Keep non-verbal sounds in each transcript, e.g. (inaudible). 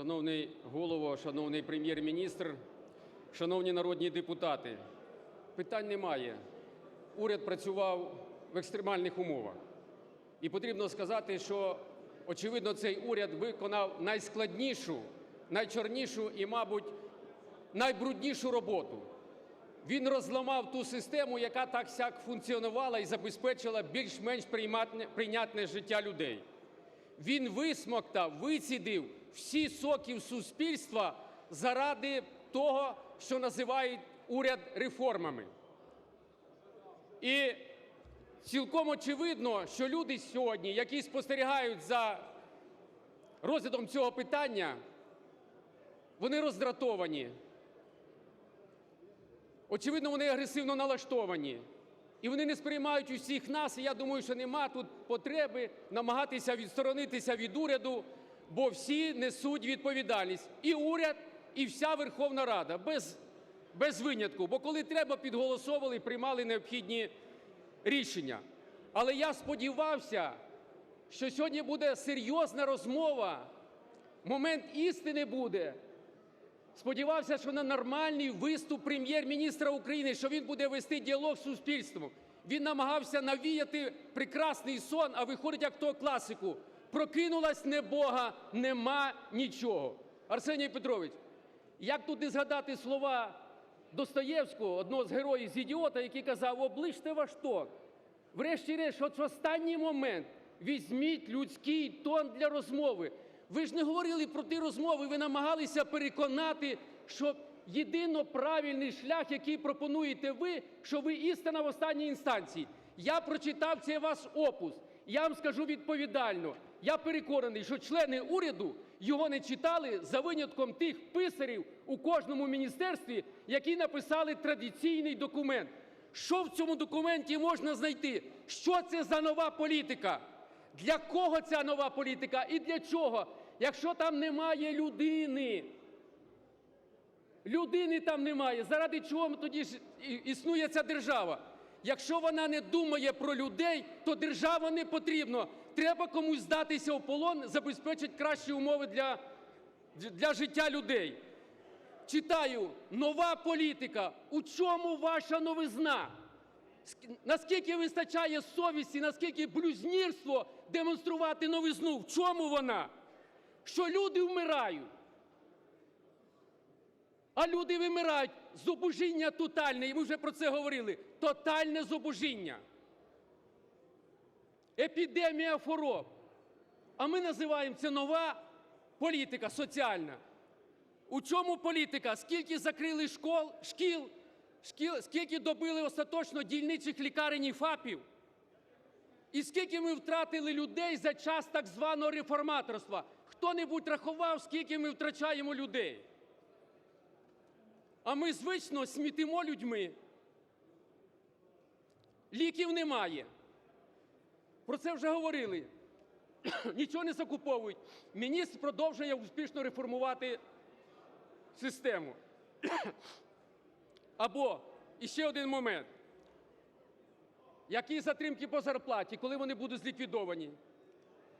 Шановний Голово, шановний Прем'єр-міністр, шановні народні депутати, питань немає. Уряд працював в екстремальних умовах. І потрібно сказати, що, очевидно, цей уряд виконав найскладнішу, найчорнішу і, мабуть, найбруднішу роботу. Він розламав ту систему, яка так сяк функціонувала і забезпечила більш-менш прийнятне життя людей. Він висмоктав, вицідив всі соки суспільства заради того, що називають уряд реформами. І цілком очевидно, що люди сьогодні, які спостерігають за розглядом цього питання, вони роздратовані. Очевидно, вони агресивно налаштовані. І вони не сприймають усіх нас, і я думаю, що нема тут потреби намагатися відсторонитися від уряду, бо всі несуть відповідальність. І уряд, і вся Верховна Рада, без, без винятку. Бо коли треба, підголосовували і приймали необхідні рішення. Але я сподівався, що сьогодні буде серйозна розмова, момент істини буде. Сподівався, що на нормальний виступ Прем'єр-міністра України, що він буде вести діалог з суспільством. Він намагався навіяти прекрасний сон, а виходить як того класику. Прокинулась небога, нема нічого. Арсеній Петрович, як тут не згадати слова Достоєвського, одного з героїв з ідіота, який казав: обличте ваш тон. Врешті-решт, от в останній момент візьміть людський тон для розмови. Ви ж не говорили про ті розмови, ви намагалися переконати, що єдино правильний шлях, який пропонуєте ви, що ви істина в останній інстанції. Я прочитав цей ваш опус. Я вам скажу відповідально. Я переконаний, що члени уряду його не читали за винятком тих писарів у кожному міністерстві, які написали традиційний документ. Що в цьому документі можна знайти? Що це за нова політика? Для кого ця нова політика і для чого? Якщо там немає людини, людини там немає, заради чого тоді ж існує ця держава? Якщо вона не думає про людей, то держава не потрібна. Треба комусь здатися у полон, забезпечити кращі умови для, для життя людей. Читаю, нова політика. У чому ваша новизна? Наскільки вистачає совісті, наскільки блюзнірство демонструвати новизну? В чому вона? Що люди вмирають. А люди вимирають. Зубожіння тотальне, і ми вже про це говорили. Тотальне зубожіння. Епідемія хвороб. А ми називаємо це нова політика соціальна. У чому політика? Скільки закрили школ, шкіл, шкіл, скільки добили остаточно дільничих лікарень і ФАПів? І скільки ми втратили людей за час так званого реформаторства? Хто-небудь рахував, скільки ми втрачаємо людей? А ми звично смітимо людьми. Ліків немає. Про це вже говорили. (clears throat) Нічого не закуповують. Міністр продовжує успішно реформувати систему. (clears throat) Або іще один момент. Які затримки по зарплаті, коли вони будуть зліквідовані?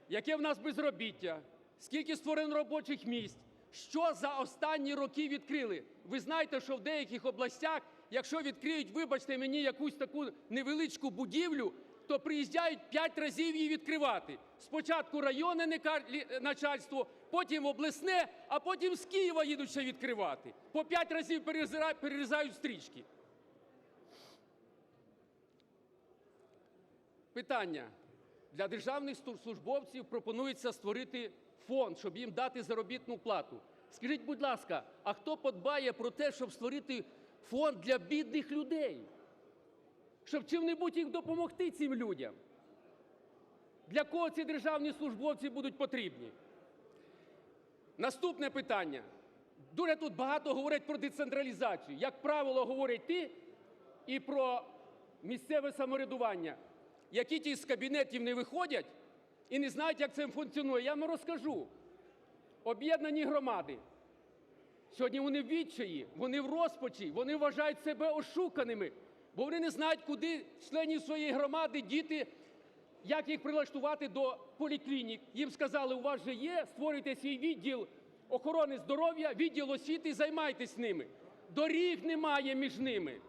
Яке в нас безробіття? Скільки створено робочих місць? Що за останні роки відкрили? Ви знаєте, що в деяких областях, якщо відкриють, вибачте мені, якусь таку невеличку будівлю, то приїжджають п'ять разів її відкривати. Спочатку районне начальство, потім обласне, а потім з Києва їдуть ще відкривати. По п'ять разів перерізають стрічки. Питання. Для державних службовців пропонується створити фонд, щоб їм дати заробітну плату. Скажіть, будь ласка, а хто подбає про те, щоб створити фонд для бідних людей? Щоб чим-небудь їх допомогти цим людям? Для кого ці державні службовці будуть потрібні? Наступне питання. Дуже тут багато говорять про децентралізацію. Як правило, говорять ті і про місцеве самоврядування, які ті з кабінетів не виходять і не знають, як це функціонує. Я вам розкажу. Об'єднані громади. Сьогодні вони в відчаї, вони в розпачі, вони вважають себе ошуканими, бо вони не знають, куди членів своєї громади діти, як їх прилаштувати до поліклінік. Їм сказали, у вас же є, створюйте свій відділ охорони здоров'я, відділ освіти, займайтесь ними. Доріг немає між ними,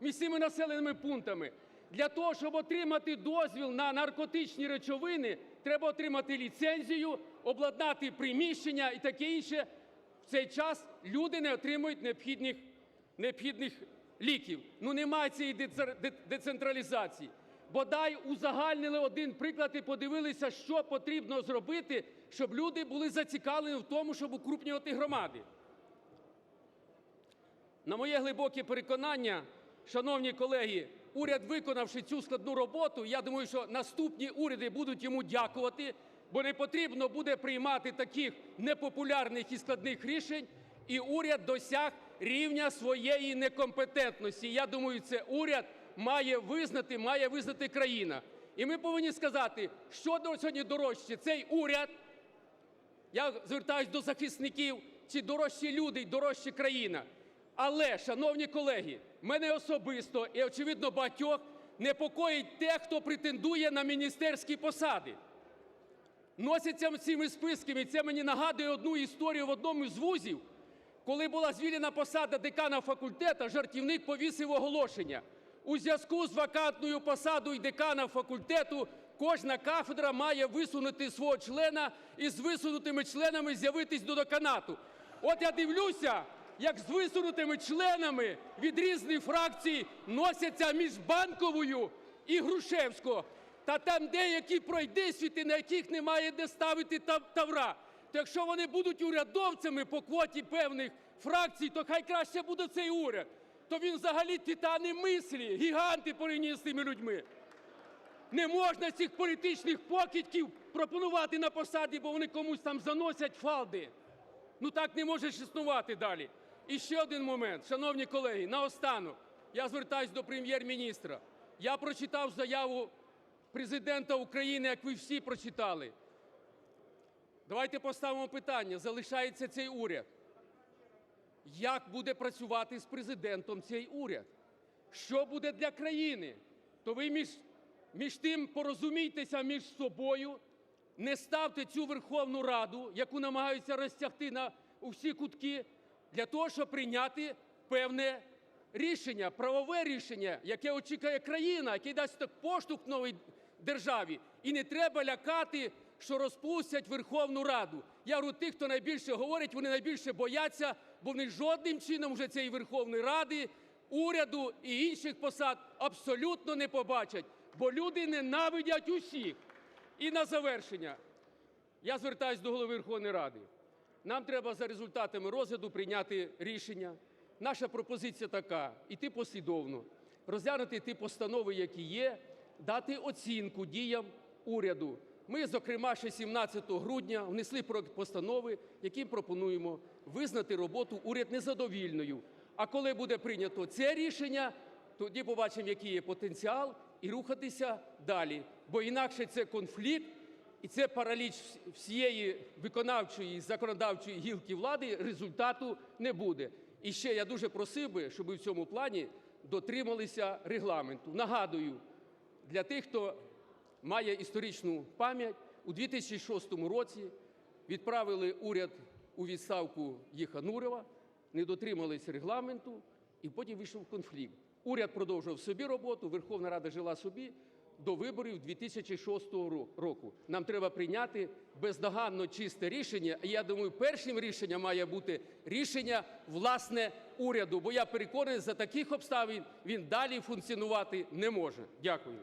між цими населеними пунктами. Для того, щоб отримати дозвіл на наркотичні речовини, треба отримати ліцензію, обладнати приміщення і таке інше. В цей час люди не отримують необхідних, необхідних ліків. Ну немає цієї децентралізації. Бодай узагальнили один приклад і подивилися, що потрібно зробити, щоб люди були зацікавлені в тому, щоб укрупнювати громади. На моє глибоке переконання, шановні колеги, уряд, виконавши цю складну роботу, я думаю, що наступні уряди будуть йому дякувати, бо не потрібно буде приймати таких непопулярних і складних рішень, і уряд досяг рівня своєї некомпетентності. Я думаю, це уряд має визнати, має визнати країна. І ми повинні сказати, що до- сьогодні дорожче цей уряд я звертаюся до захисників, чи дорожчі люди, дорожча країна. Але, шановні колеги, мене особисто і, очевидно, багатьох непокоїть те, хто претендує на міністерські посади. Носяться цими списками. Це мені нагадує одну історію в одному з вузів, коли була звільнена посада декана факультету, жартівник повісив оголошення. У зв'язку з вакантною посадою декана факультету кожна кафедра має висунути свого члена і з висунутими членами з'явитись до деканату. От я дивлюся, як з висунутими членами від різних фракцій носяться між Банковою і Грушевського. Та там деякі пройдисвіти, на яких немає де ставити тавра. То якщо вони будуть урядовцями по квоті певних фракцій, то хай краще буде цей уряд. То він взагалі титани мислі, гіганти порівняні з тими людьми. Не можна цих політичних покидьків пропонувати на посаді, бо вони комусь там заносять фалди. Ну так не може існувати далі. І ще один момент, шановні колеги, наостанок. Я звертаюсь до прем'єр-міністра. Я прочитав заяву президента України, як ви всі прочитали. Давайте поставимо питання: залишається цей уряд. Як буде працювати з президентом цей уряд? Що буде для країни? То ви між, між тим порозумійтеся між собою, не ставте цю Верховну Раду, яку намагаються розтягти на у всі кутки, для того, щоб прийняти певне рішення, правове рішення, яке очікує країна, яке дасть поштовх новій державі. І не треба лякати, що розпустять Верховну Раду. Я говорю, тих, хто найбільше говорить, вони найбільше бояться, бо вони жодним чином вже цієї Верховної Ради, уряду і інших посад абсолютно не побачать, бо люди ненавидять усіх. І на завершення. Я звертаюся до голови Верховної Ради. Нам треба за результатами розгляду прийняти рішення. Наша пропозиція така: іти послідовно, розглянути ті постанови, які є, дати оцінку діям уряду. Ми, зокрема, ще 17 грудня внесли проект постанови, яким пропонуємо визнати роботу уряд незадовільною. А коли буде прийнято це рішення, тоді побачимо, який є потенціал, і рухатися далі. Бо інакше це конфлікт, і це параліч всієї виконавчої і законодавчої гілки влади, результату не буде. І ще я дуже просив би, щоб в цьому плані дотрималися регламенту. Нагадую, для тих, хто має історичну пам'ять, у 2006 році відправили уряд у відставку Єханурова, не дотримались регламенту, і потім вийшов конфлікт. Уряд продовжував собі роботу, Верховна Рада жила собі до виборів 2006 ро- року. Нам треба прийняти бездоганно чисте рішення. І я думаю, першим рішенням має бути рішення власне уряду. Бо я переконаний, за таких обставин він далі функціонувати не може. Дякую.